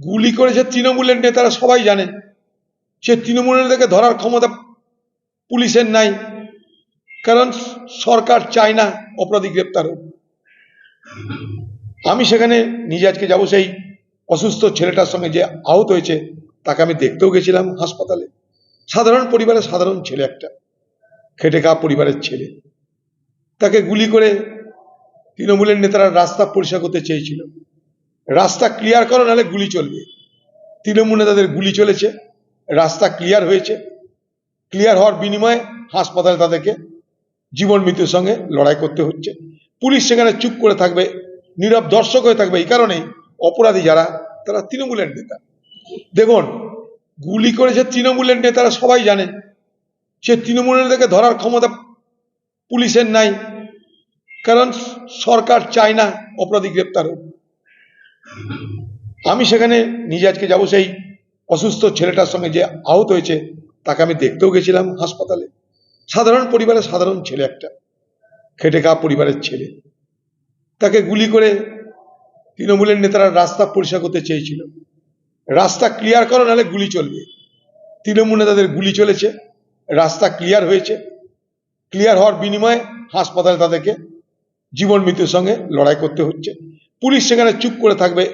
গুলি করেছে তৃণমূলের নেতারা সবাই জানে। সে তৃণমূলের থেকে ধরার ক্ষমতা পুলিশের নাই, কারণ সরকার চায় না অপরাধী গ্রেপ্তার হোক। আমি সেখানে নিজে আজকে যাব, সেই অসুস্থ ছেলেটার সঙ্গে যে আহত হয়েছে, তাকে আমি দেখতেও গেছিলাম হাসপাতালে। সাধারণ পরিবারের সাধারণ ছেলে একটা, খেটে খাওয়া পরিবারের ছেলে। তাকে গুলি করে তৃণমূলের নেতারা রাস্তা পরিষ্কার করতে চেয়েছিল। রাস্তা ক্লিয়ার করো, নাহলে গুলি চলবে। তৃণমূল নেতাদের গুলি চলেছে, রাস্তা ক্লিয়ার হয়েছে। ক্লিয়ার হওয়ার বিনিময়ে হাসপাতালে তাদেরকে জীবন মৃত্যুর সঙ্গে লড়াই করতে হচ্ছে। পুলিশ সেখানে চুপ করে থাকবে, নীরব দর্শক হয়ে থাকবে। এই কারণেই অপরাধী যারা, তারা তৃণমূলের নেতা। দেখুন, গুলি করেছে তৃণমূলের নেতারা সবাই জানে। সে তৃণমূলের থেকে ধরার ক্ষমতা পুলিশের নাই। কারণ সরকার চায় না অপরাধী গ্রেপ্তার হোক। আমি সেখানে নিজে আজকে যাব, সেই অসুস্থ ছেলেটার সঙ্গে যে আহত হয়েছে, তাকে আমি দেখতেও গেছিলাম হাসপাতালে। সাধারণ পরিবারের সাধারণ ছেলে একটা, খেটে খাওয়া পরিবারের ছেলে। তাকে গুলি করে তৃণমূলের নেতারা রাস্তা পরিষ্কার করতে চেয়েছিল। রাস্তা ক্লিয়ার করো, নাহলে গুলি চলবে। তৃণমূল নেতাদের গুলি চলেছে, রাস্তা ক্লিয়ার হয়েছে। ক্লিয়ার হওয়ার বিনিময়ে হাসপাতালে তাদেরকে জীবন মৃত্যুর সঙ্গে লড়াই করতে হচ্ছে। পুলিশ সেখানে চুপ করে থাকবে,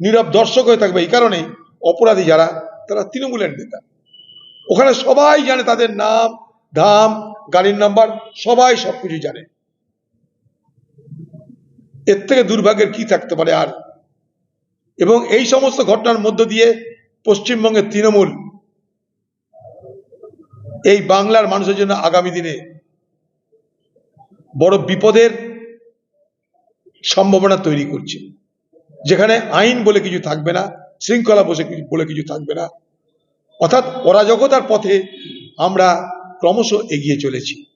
নীরব দর্শক হয়ে থাকবে। এই কারণেই অপরাধী যারা, তারা তৃণমূলের নেতা। ওখানে সবাই জানে তাদের নাম, ধাম, গাড়ির নাম্বার, সবাই সবকিছু জানে। এর থেকে দুর্ভাগ্যের কি থাকতে পারে আর? এবং এই সমস্ত ঘটনার মধ্য দিয়ে পশ্চিমবঙ্গের তৃণমূল এই বাংলার মানুষের জন্য আগামী দিনে বড় বিপদের সম্ভাবনা তৈরি করছে। যেখানে আইন বলে কিছু থাকবে না, শৃঙ্খলা বসে বলে কিছু থাকবে না। অর্থাৎ অরাজকতার পথে আমরা ক্রমশ এগিয়ে চলেছি।